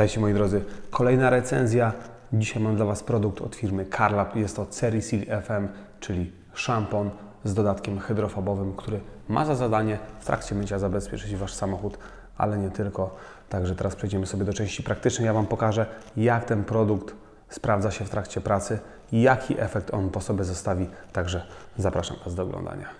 Witajcie moi drodzy. Kolejna recenzja. Dzisiaj mam dla Was produkt od firmy Carlab. Jest to Cerisil FM, czyli szampon z dodatkiem hydrofobowym, który ma za zadanie w trakcie mycia zabezpieczyć Wasz samochód, ale nie tylko. Także teraz przejdziemy sobie do części praktycznej. Ja Wam pokażę, jak ten produkt sprawdza się w trakcie pracy i jaki efekt on po sobie zostawi. Także zapraszam Was do oglądania.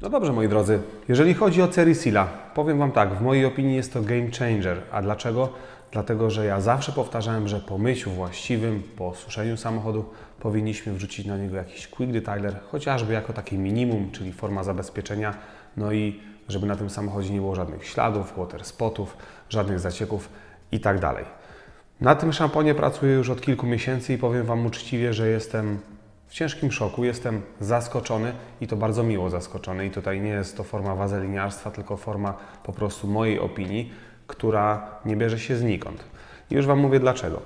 Dobrze, moi drodzy, jeżeli chodzi o Cerisila, powiem Wam tak, w mojej opinii jest to game changer. A dlaczego? Dlatego, że ja zawsze powtarzałem, że po myciu właściwym, po suszeniu samochodu powinniśmy wrzucić na niego jakiś quick detailer, chociażby jako takie minimum, czyli forma zabezpieczenia, no i żeby na tym samochodzie nie było żadnych śladów, water spotów, żadnych zacieków i tak. Na tym szamponie pracuję już od kilku miesięcy i powiem Wam uczciwie, że jestem w ciężkim szoku, jestem zaskoczony i to bardzo miło zaskoczony. I tutaj nie jest to forma wazeliniarstwa, tylko forma po prostu mojej opinii, która nie bierze się znikąd. I już Wam mówię dlaczego.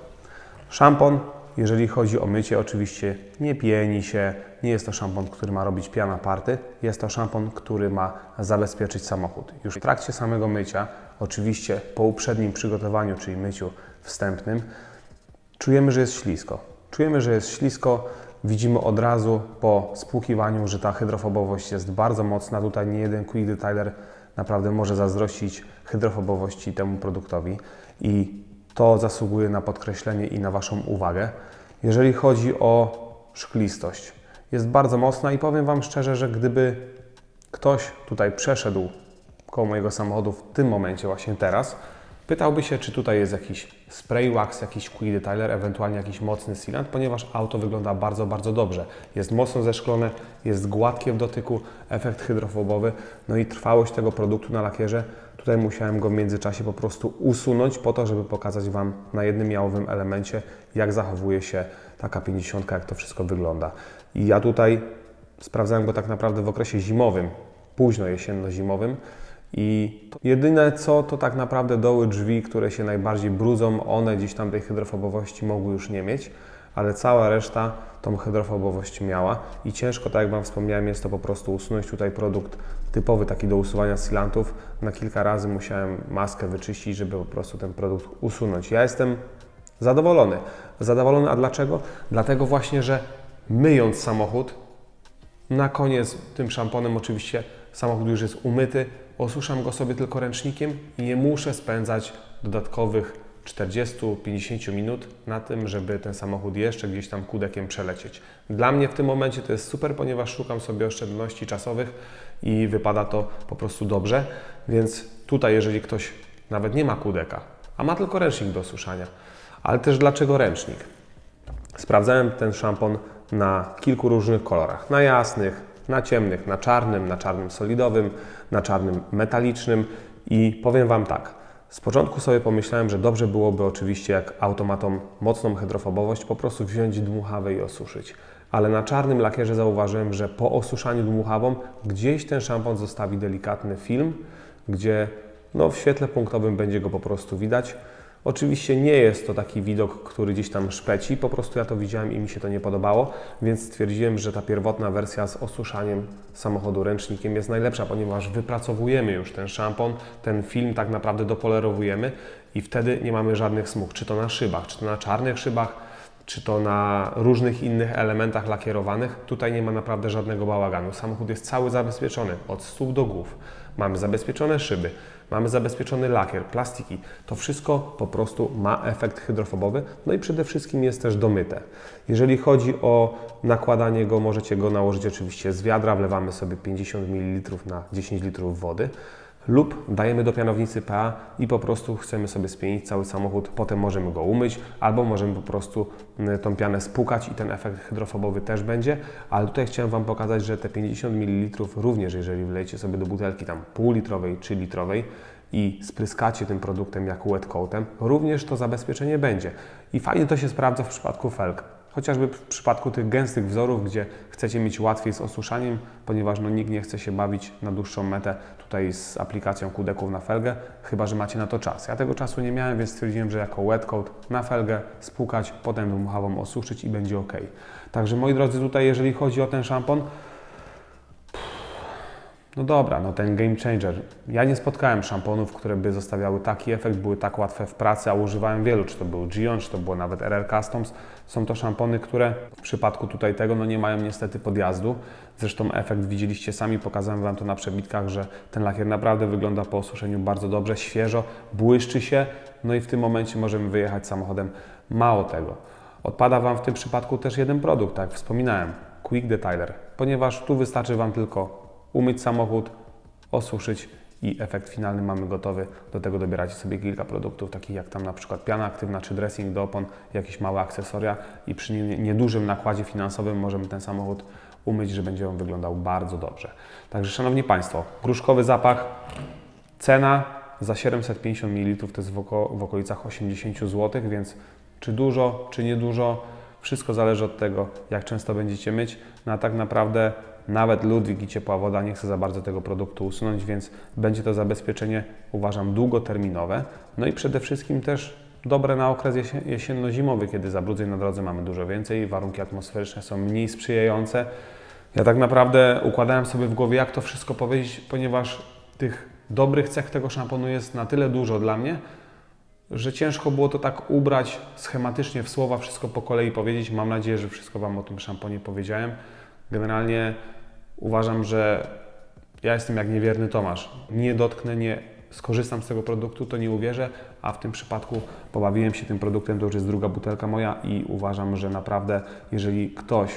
Szampon, jeżeli chodzi o mycie, oczywiście nie pieni się, nie jest to szampon, który ma robić piana party, jest to szampon, który ma zabezpieczyć samochód. Już w trakcie samego mycia, oczywiście po uprzednim przygotowaniu, czyli myciu wstępnym, czujemy, że jest ślisko. Czujemy, że jest ślisko, widzimy od razu po spłukiwaniu, że ta hydrofobowość jest bardzo mocna. Tutaj nie jeden quick detailer naprawdę może zazdrościć hydrofobowości temu produktowi i to zasługuje na podkreślenie i na Waszą uwagę. Jeżeli chodzi o szklistość, jest bardzo mocna i powiem Wam szczerze, że gdyby ktoś tutaj przeszedł koło mojego samochodu w tym momencie, właśnie teraz, pytałby się, czy tutaj jest jakiś spray wax, jakiś quick detailer, ewentualnie jakiś mocny sealant, ponieważ auto wygląda bardzo, bardzo dobrze. Jest mocno zeszklone, jest gładkie w dotyku, efekt hydrofobowy, no i trwałość tego produktu na lakierze. Tutaj musiałem go w międzyczasie po prostu usunąć po to, żeby pokazać Wam na jednym jałowym elemencie, jak zachowuje się taka 50, jak to wszystko wygląda. I ja tutaj sprawdzałem go tak naprawdę w okresie zimowym, późno jesienno-zimowym, i jedyne co, to tak naprawdę doły drzwi, które się najbardziej brudzą, one gdzieś tam tej hydrofobowości mogły już nie mieć, ale cała reszta tą hydrofobowość miała i ciężko, tak jak Wam wspomniałem, jest to po prostu usunąć tutaj produkt typowy taki do usuwania silantów. Na kilka razy musiałem maskę wyczyścić, żeby po prostu ten produkt usunąć. Ja jestem zadowolony. Zadowolony, a dlaczego? Dlatego właśnie, że myjąc samochód, na koniec tym szamponem oczywiście samochód już jest umyty, osuszam go sobie tylko ręcznikiem i nie muszę spędzać dodatkowych 40-50 minut na tym, żeby ten samochód jeszcze gdzieś tam kudekiem przelecieć. Dla mnie w tym momencie to jest super, ponieważ szukam sobie oszczędności czasowych i wypada to po prostu dobrze, więc tutaj jeżeli ktoś nawet nie ma kudeka, a ma tylko ręcznik do osuszania, ale też dlaczego ręcznik? Sprawdzałem ten szampon na kilku różnych kolorach. Na jasnych, na ciemnych, na czarnym, na czarnym solidowym, na czarnym metalicznym i powiem Wam tak. Z początku sobie pomyślałem, że dobrze byłoby oczywiście, jak automatą mocną hydrofobowość, po prostu wziąć dmuchawę i osuszyć. Ale na czarnym lakierze zauważyłem, że po osuszaniu dmuchawą gdzieś ten szampon zostawi delikatny film, gdzie no, w świetle punktowym będzie go po prostu widać. Oczywiście nie jest to taki widok, który gdzieś tam szpeci, po prostu ja to widziałem i mi się to nie podobało, więc stwierdziłem, że ta pierwotna wersja z osuszaniem samochodu ręcznikiem jest najlepsza, ponieważ wypracowujemy już ten szampon, ten film tak naprawdę dopolerowujemy i wtedy nie mamy żadnych smug, czy to na szybach, czy to na czarnych szybach, czy to na różnych innych elementach lakierowanych. Tutaj nie ma naprawdę żadnego bałaganu. Samochód jest cały zabezpieczony od stóp do głów. Mamy zabezpieczone szyby, mamy zabezpieczony lakier, plastiki. To wszystko po prostu ma efekt hydrofobowy, no i przede wszystkim jest też domyte. Jeżeli chodzi o nakładanie go, możecie go nałożyć oczywiście z wiadra, wlewamy sobie 50 ml na 10 litrów wody lub dajemy do pianownicy PA i po prostu chcemy sobie spienić cały samochód, potem możemy go umyć, albo możemy po prostu y, tą pianę spłukać i ten efekt hydrofobowy też będzie, ale tutaj chciałem Wam pokazać, że te 50 ml również, jeżeli wlejecie sobie do butelki tam półlitrowej czy litrowej i spryskacie tym produktem jak wet coatem, również to zabezpieczenie będzie. I fajnie to się sprawdza w przypadku felg. Chociażby w przypadku tych gęstych wzorów, gdzie chcecie mieć łatwiej z osuszaniem, ponieważ no, nikt nie chce się bawić na dłuższą metę tutaj z aplikacją kudeków na felgę, chyba że macie na to czas. Ja tego czasu nie miałem, więc stwierdziłem, że jako wet coat na felgę spłukać, potem dmuchawą osuszyć i będzie ok. Także moi drodzy, tutaj jeżeli chodzi o ten szampon, no dobra, no ten game changer. Ja nie spotkałem szamponów, które by zostawiały taki efekt, były tak łatwe w pracy, a używałem wielu, czy to był Gion, czy to było nawet RR Customs. Są to szampony, które w przypadku tutaj tego no nie mają niestety podjazdu. Zresztą efekt widzieliście sami, pokazałem Wam to na przebitkach, że ten lakier naprawdę wygląda po osuszeniu bardzo dobrze, świeżo, błyszczy się, no i w tym momencie możemy wyjechać samochodem. Mało tego, odpada Wam w tym przypadku też jeden produkt, tak jak wspominałem, Quick Detailer, ponieważ tu wystarczy Wam tylko umyć samochód, osuszyć i efekt finalny mamy gotowy. Do tego dobieracie sobie kilka produktów, takich jak tam na przykład piana aktywna czy dressing do opon, jakieś małe akcesoria i przy nie- niedużym nakładzie finansowym możemy ten samochód umyć, że będzie on wyglądał bardzo dobrze. Także Szanowni Państwo, gruszkowy zapach, cena za 750 ml to jest w, oko, w okolicach 80 zł, więc czy dużo, czy niedużo, wszystko zależy od tego, jak często będziecie myć. No a tak naprawdę nawet Ludwik i ciepła woda nie chce za bardzo tego produktu usunąć, więc będzie to zabezpieczenie, uważam, długoterminowe. No i przede wszystkim też dobre na okres jesie- jesienno-zimowy, kiedy zabrudzeń na drodze mamy dużo więcej, warunki atmosferyczne są mniej sprzyjające. Ja tak naprawdę układałem sobie w głowie, jak to wszystko powiedzieć, ponieważ tych dobrych cech tego szamponu jest na tyle dużo dla mnie, że ciężko było to tak ubrać schematycznie w słowa, wszystko po kolei powiedzieć. Mam nadzieję, że wszystko Wam o tym szamponie powiedziałem. Generalnie uważam, że ja jestem jak niewierny Tomasz. Nie dotknę, nie skorzystam z tego produktu, to nie uwierzę, a w tym przypadku pobawiłem się tym produktem, to już jest druga butelka moja i uważam, że naprawdę, jeżeli ktoś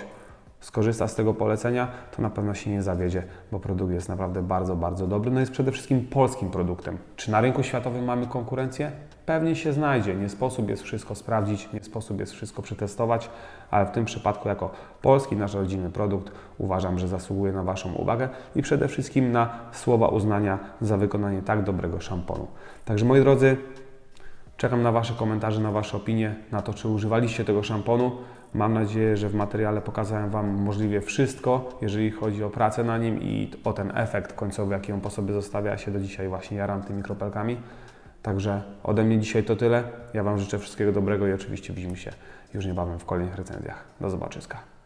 skorzysta z tego polecenia, to na pewno się nie zawiedzie, bo produkt jest naprawdę bardzo, bardzo dobry. No jest przede wszystkim polskim produktem. Czy na rynku światowym mamy konkurencję? Pewnie się znajdzie. Nie sposób jest wszystko sprawdzić, nie sposób jest wszystko przetestować, ale w tym przypadku jako polski, nasz rodzimy produkt uważam, że zasługuje na Waszą uwagę i przede wszystkim na słowa uznania za wykonanie tak dobrego szamponu. Także moi drodzy, Czekam na Wasze komentarze, na Wasze opinie, na to, czy używaliście tego szamponu. Mam nadzieję, że w materiale pokazałem Wam możliwie wszystko, jeżeli chodzi o pracę na nim i o ten efekt końcowy, jaki on po sobie zostawia. Ja się do dzisiaj właśnie jaram tymi kropelkami. Także ode mnie dzisiaj to tyle. Ja Wam życzę wszystkiego dobrego i oczywiście widzimy się już niebawem w kolejnych recenzjach. Do zobaczyska.